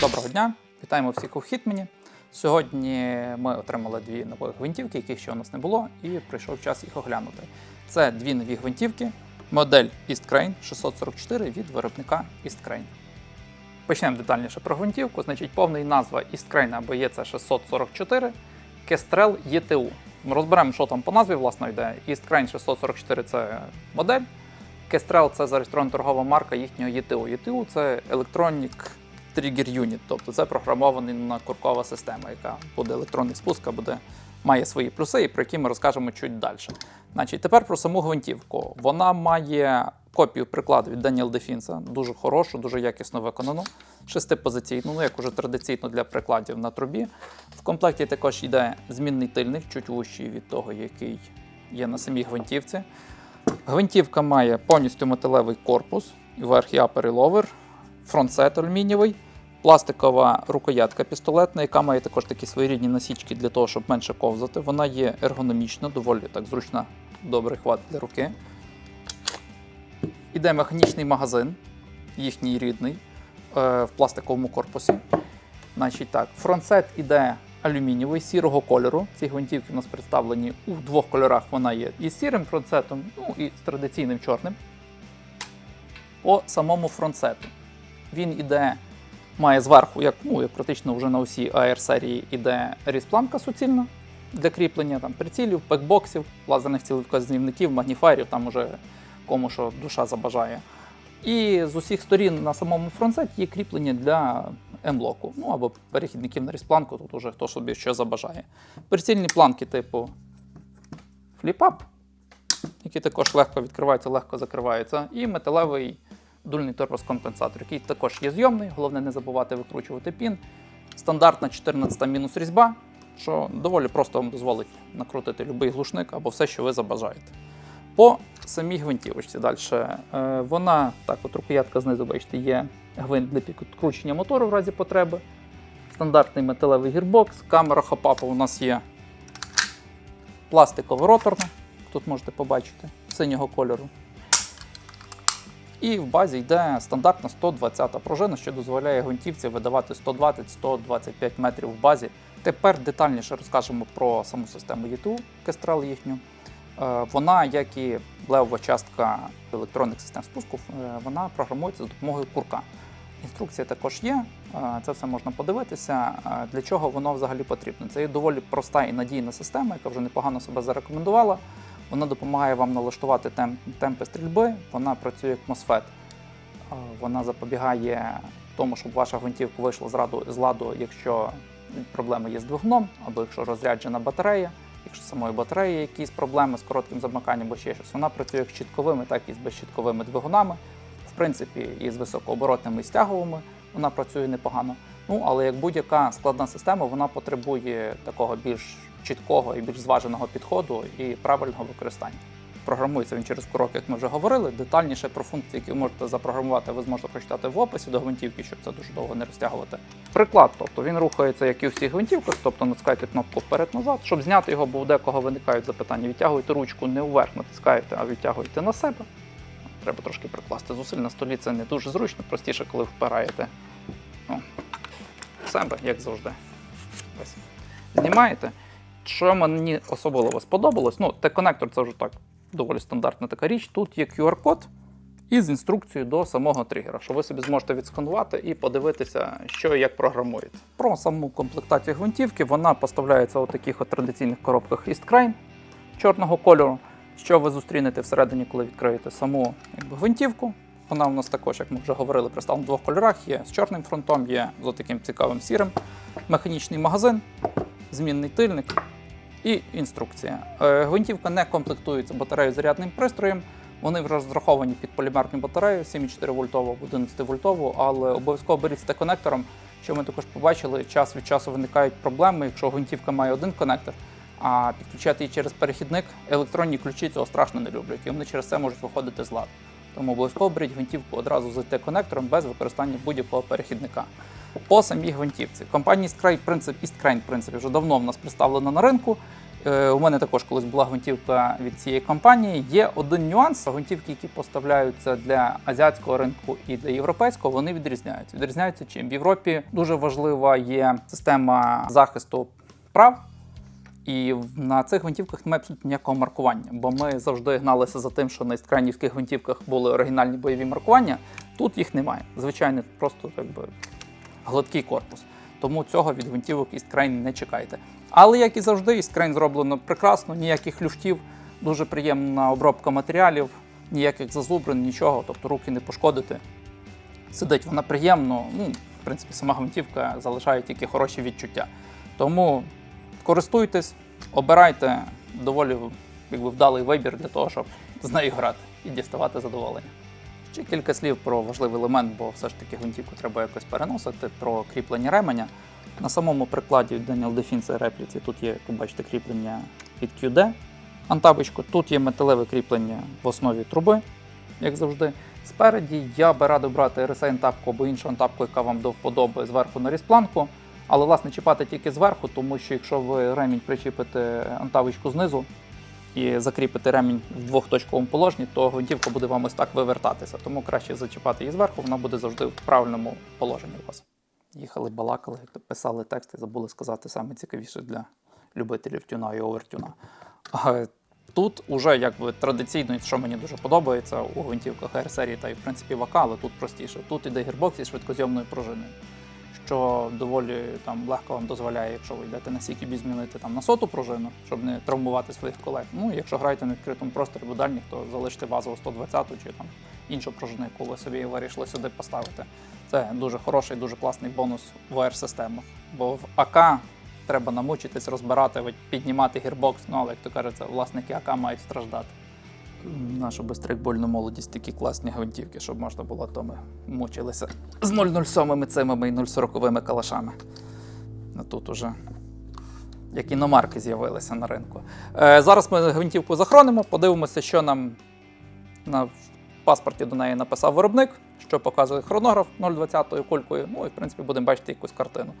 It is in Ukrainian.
Доброго дня, вітаємо всіх у Хітмені. Сьогодні ми отримали дві нові гвинтівки, яких ще у нас не було, і прийшов час їх оглянути. Це дві нові гвинтівки, модель East Crane 644 від виробника East Crane. Почнемо детальніше про гвинтівку. Значить, повний назва East Crane або EC 644 Kestrel ETU. Ми розберемо, що там по назві власне йде. East Crane 644 це модель. Kestrel це зареєстрована торгова марка їхнього ETU. ETU це Electronic Trigger Unit, тобто це програмована куркова система, яка буде електронний спуск, а буде має свої плюси, і про які ми розкажемо чуть далі. Значить, тепер про саму гвинтівку. Вона має копію прикладу від Daniel Defense, дуже хорошу, дуже якісно виконану, шестипозиційну, ну як уже традиційно для прикладів на трубі. В комплекті також йде змінний тильник, чуть вущий від того, який є на самій гвинтівці. Гвинтівка має повністю металевий корпус, верх, і апер, і ловер, фронтсет алюмінієвий, пластикова рукоятка пістолетна, яка має також такі своєрідні насічки для того, щоб менше ковзати. Вона є ергономічна, доволі так зручна, добрий хват для руки. Іде механічний магазин, їхній рідний, е, в пластиковому корпусі. Значить так, фронтсет іде алюмінієвий сірого кольору. Ці гвинтівки у нас представлені у двох кольорах. Вона є і сірим фронтсетом, ну і з традиційним чорним. По самому фронтсету. Він іде, має зверху, як, ну, практично вже на усій AR серії, іде різпланка суцільна для кріплення там, прицілів, пекбоксів, лазерних цілевказівників, магніфайрів, там уже кому що душа забажає. І з усіх сторін на самому фронтсеті є кріплення для М-блоку, ну або перехідників на різпланку, тут уже хто собі що забажає. Прицільні планки типу фліпап, які також легко відкриваються, легко закриваються, і металевий дульний торпоскомпенсатор, який також є зйомний, головне не забувати викручувати пін. Стандартна 14 мінус різьба, що доволі просто вам дозволить накрутити будь-який глушник або все, що ви забажаєте. По самій гвинтівочці далі. Е, вона, так, от рукоятка знизу, бачите, є гвинт для підкручення мотору в разі потреби. Стандартний металевий гірбокс, камера хопапа у нас є пластикова роторна, тут можете побачити, синього кольору. І в базі йде стандартна 120 пружина, що дозволяє гвинтівці видавати 120-125 метрів в базі. Тепер детальніше розкажемо про саму систему ETU, Kestrel їхню. Е, Вона, як і левова частка електронних систем спуску, е, вона програмується за допомогою курка. Інструкція також є, е, це все можна подивитися. Для чого воно взагалі потрібно? Це є доволі проста і надійна система, яка вже непогано себе зарекомендувала. Вона допомагає вам налаштувати темп, темпи стрільби, вона працює як. Е, Вона запобігає тому, щоб ваша гвинтівка вийшла з ладу, з ладу, якщо проблеми є з двигуном, або якщо розряджена батарея, якщо самої батареї якісь проблеми з коротким замиканням або ще щось. Вона працює як з щітковими, так і з безщітковими двигунами. В принципі, і з високооборотними і стяговими вона працює непогано. Ну, але як будь-яка складна система, вона потребує такого більш чіткого і більш зваженого підходу і правильного використання. Програмується він через курок, як ми вже говорили. Детальніше про функції, які ви можете запрограмувати, ви зможете прочитати в описі до гвинтівки, щоб це дуже довго не розтягувати. Приклад, тобто він рухається, як і у всіх гвинтівках, тобто натискаєте кнопку вперед-назад. Щоб зняти його, бо у декого виникають запитання. Відтягуєте ручку не вверх, натискаєте, а відтягуєте на себе. Треба трошки прикласти зусиль на столі. Це не дуже зручно, простіше, коли впираєте ну, в себе, як завжди. Ось. Знімаєте. Що мені особливо сподобалось, ну, T-коннектор це вже так доволі стандартна така річ. Тут є QR-код із інструкцією до самого тригера, що ви собі зможете відсканувати і подивитися, що і як програмується. Про саму комплектацію гвинтівки вона поставляється у таких от традиційних коробках East Crane чорного кольору. Що ви зустрінете всередині, коли відкриєте саму якби, гвинтівку. Вона у нас також, як ми вже говорили, представлена в двох кольорах: є з чорним фронтом, є з таким цікавим сірим. Механічний магазин, змінний тильник і інструкція. Е, Гвинтівка не комплектується батареєю зарядним пристроєм. Вони розраховані під полімерну батарею 7,4 вольтову 11 вольтову, але обов'язково беріть з T-конектором, що ми також побачили, час від часу виникають проблеми, якщо гвинтівка має один конектор, а підключати її через перехідник, електронні ключі цього страшно не люблять, і вони через це можуть виходити з ладу. Тому обов'язково беріть гвинтівку одразу з T-конектором без використання будь-якого перехідника. По самій гвинтівці. East Crane, принцип, Crane, в принципі, вже давно в нас представлена на ринку. Е, У мене також колись була гвинтівка від цієї компанії. Є один нюанс: гвинтівки, які поставляються для азіатського ринку і для європейського, вони відрізняються. Відрізняються чим в Європі дуже важлива є система захисту прав. І на цих гвинтівках немає абсолютно ніякого маркування, бо ми завжди гналися за тим, що на іскранівських гвинтівках були оригінальні бойові маркування. Тут їх немає. Звичайно, просто якби гладкий корпус. Тому цього від гвинтівок Істкрайн не чекайте. Але як і завжди, Істкрайн зроблено прекрасно, ніяких люфтів, дуже приємна обробка матеріалів, ніяких зазубрин, нічого, тобто руки не пошкодити. Сидить вона приємно. Ну, в принципі, сама гвинтівка залишає тільки хороші відчуття. Тому користуйтесь, обирайте доволі якби, вдалий вибір для того, щоб з нею грати і діставати задоволення. Ще кілька слів про важливий елемент, бо все ж таки гвинтівку треба якось переносити, про кріплення ременя. На самому прикладі Daniel Defense репліці тут є, як ви бачите, кріплення під QD антабочку. Тут є металеве кріплення в основі труби, як завжди. Спереді я би радив брати RSA антапку або іншу антапку, яка вам до вподоби зверху на різпланку. Але власне чіпати тільки зверху, тому що якщо ви ремінь причіпите антавочку знизу і закріпите ремінь в двохточковому положенні, то гвинтівка буде вам ось так вивертатися. Тому краще зачіпати її зверху, вона буде завжди в правильному положенні у вас. Їхали, балакали, писали тексти, забули сказати саме цікавіше для любителів тюна і овертюна. Тут уже якби традиційно, що мені дуже подобається у гвинтівках r серії та й в принципі в АК, але тут простіше. Тут іде гірбокс із швидкозйомною пружиною, що доволі там легко вам дозволяє, якщо ви йдете на CQB, змінити там на соту пружину, щоб не травмувати своїх колег. Ну, якщо граєте на відкритому просторі або дальніх, то залиште базову 120 чи там іншу пружину, яку ви собі вирішили сюди поставити. Це дуже хороший, дуже класний бонус в AR-системах. Бо в АК треба намучитись, розбирати, піднімати гірбокс. Ну, але як то кажеться, власники АК мають страждати. Нашу безстрейкбольну молодість такі класні гвинтівки, щоб можна було, то ми мучилися з 007 цимами і 040 калашами. А тут уже як іномарки з'явилися на ринку. Е, зараз ми гвинтівку захоронимо, подивимося, що нам на паспорті до неї написав виробник, що показує хронограф 0,20 кулькою. Ну і в принципі будемо бачити якусь картину.